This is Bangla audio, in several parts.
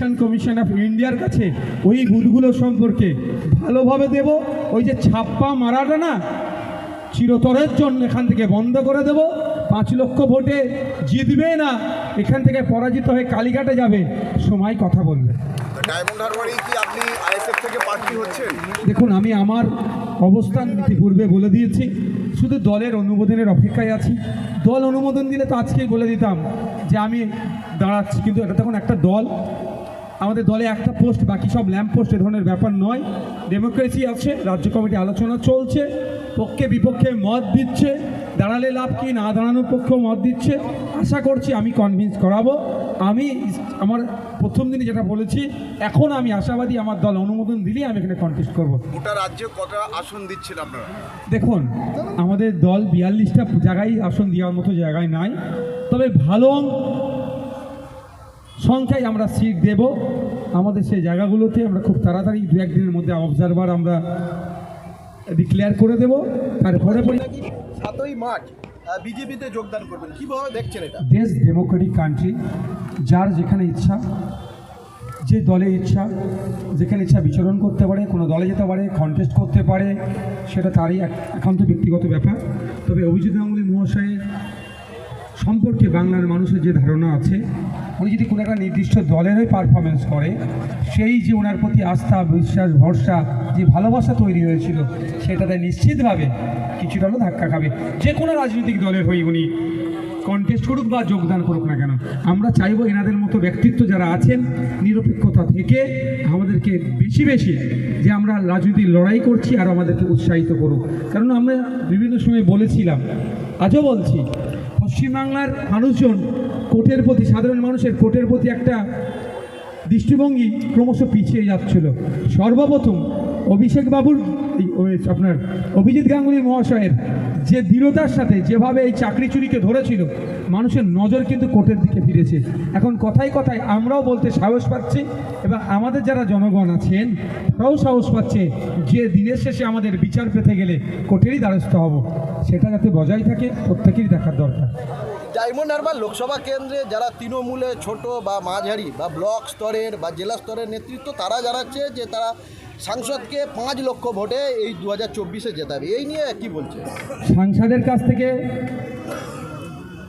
ইলেকশন কমিশন অফ ইন্ডিয়ার কাছে ওই বুথগুলো সম্পর্কে ভালোভাবে দেব। ওই যে ছাপ্পা মারাটা না চিরতরের জন্য এখান থেকে বন্ধ করে দেব। পাঁচ লক্ষ ভোটে জিতবে না এখান থেকে পরাজিত হয়ে কালীঘাটে যাবে সময় কথা বলবে। দেখুন আমি আমার অবস্থান ইতিপূর্বে বলে দিয়েছি। শুধু দলের অনুমোদনের অপেক্ষায় আছি। দল অনুমোদন দিলে তো আজকেই বলে দিতাম যে আমি দাঁড়াচ্ছি। কিন্তু এটা তখন একটা দল। আমাদের দলে একটা পোস্ট বাকি সব ল্যাম্প পোস্ট এ ধরনের ব্যাপার নয়। ডেমোক্রেসি আছে রাজ্য কমিটি আলোচনা চলছে পক্ষে বিপক্ষে মত দিচ্ছে দাঁড়ালে লাভ কি না দাঁড়ানোর পক্ষেও মত দিচ্ছে। আশা করছি আমি কনভিন্স করাবো। আমি আমার প্রথম দিনে যেটা বলেছি এখন আমি আশাবাদী আমার দল অনুমোদন দিলেই আমি এখানে কন্টেস্ট করব। গোটা রাজ্যে কটা আসন দিচ্ছেন আপনারা? দেখুন আমাদের দল বিয়াল্লিশটা জায়গায় আসন দেওয়ার মতো জায়গায় নাই। তবে ভালো সংখ্যায় আমরা সিট দেব। আমাদের সেই জায়গাগুলোতে আমরা খুব তাড়াতাড়ি দু একদিনের মধ্যে অবজারভার আমরা ডিক্লেয়ার করে দেব। তারপরে সাতই মার্চ বিজেপিতে যোগদান করবেন? কীভাবে দেখছেন এটা? দেশ ডেমোক্রেটিক কান্ট্রি যার যেখানে ইচ্ছা যে দলে ইচ্ছা যেখানে ইচ্ছা বিচরণ করতে পারে কোনো দলে যেতে পারে কন্টেস্ট করতে পারে সেটা তারই এক- একান্ত ব্যক্তিগত ব্যাপার। তবে অভিজিৎ গাঙ্গুলি মহাশয়ের সম্পর্কে বাংলার মানুষের যে ধারণা আছে, উনি যদি কোনো একটা নির্দিষ্ট দলেরই পারফরমেন্স করে, সেই যে ওনার প্রতি আস্থা, বিশ্বাস, ভরসা, যে ভালোবাসা তৈরি হয়েছিল, সেটাতে নিশ্চিতভাবে কিছুটা হলেও ধাক্কা খাবে। যে কোনো রাজনৈতিক দলের হয়ে উনি কন্টেস্ট করুক বা যোগদান করুক না কেন, আমরা চাইব এনাদের মতো ব্যক্তিত্ব যারা আছেন, নিরপেক্ষতা থেকে আমাদেরকে বেশি বেশি যে আমরা রাজনীতির লড়াই করছি আর আমাদেরকে উৎসাহিত করুক। কারণ আমরা বিভিন্ন সময় বলেছিলাম, আজও বলছি পশ্চিমবাংলার মানুষজন কোর্টের প্রতি, সাধারণ মানুষের কোর্টের প্রতি একটা দৃষ্টিভঙ্গি ক্রমশ পিছিয়ে যাচ্ছিল। সর্বপ্রথম অভিষেক বাবুর আপনার অভিজিৎ গাঙ্গুলি মহাশয়ের যে দৃঢ়তার সাথে যেভাবে এই চাকরি চুরিকে ধরেছিল, মানুষের নজর কিন্তু কোর্টের দিকে ফিরেছে। এখন কথায় কথায় আমরাও বলতে সাহস পাচ্ছি এবং আমাদের যারা জনগণ আছেন তারাও সাহস পাচ্ছে যে দিনের শেষে আমাদের বিচার পেতে গেলে কোর্টেরই দ্বারস্থ হব। সেটা যাতে বজায় থাকে, প্রত্যেকেরই দেখার দরকার। ডায়মন্ড হারবার লোকসভা কেন্দ্রে যারা তৃণমূলে ছোট বা মাঝারি বা ব্লক স্তরের বা জেলা স্তরের নেতৃত্ব, তারা জানাচ্ছে যে তারা সাংসদকে পাঁচ লক্ষ ভোটে এই দু হাজার চব্বিশে জেতাবে। এই নিয়ে কি বলছে সাংসদের কাছ থেকে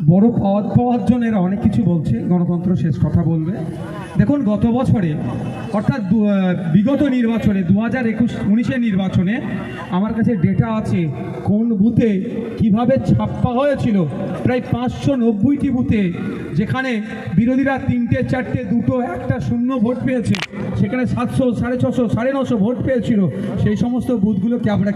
বড় পদ পাওয়ার জন্য এরা অনেক কিছু বলছে, গণতন্ত্র শেষ কথা বলবে। দেখুন, গত বছরে, অর্থাৎ বিগত নির্বাচনে দু হাজার একুশ, উনিশের নির্বাচনে আমার কাছে ডেটা আছে কোন বুথে কীভাবে ছাপ্পা হয়েছিল। প্রায় পাঁচশো নব্বইটি বুথে, যেখানে বিরোধীরা তিনটে, চারটে, দুটো, একটা, শূন্য ভোট পেয়েছে। সেখানে সাতশো, সাড়ে ছশো, সাড়ে নশো ভোট পেয়েছিল। সেই সমস্ত বুথগুলোকে আমরা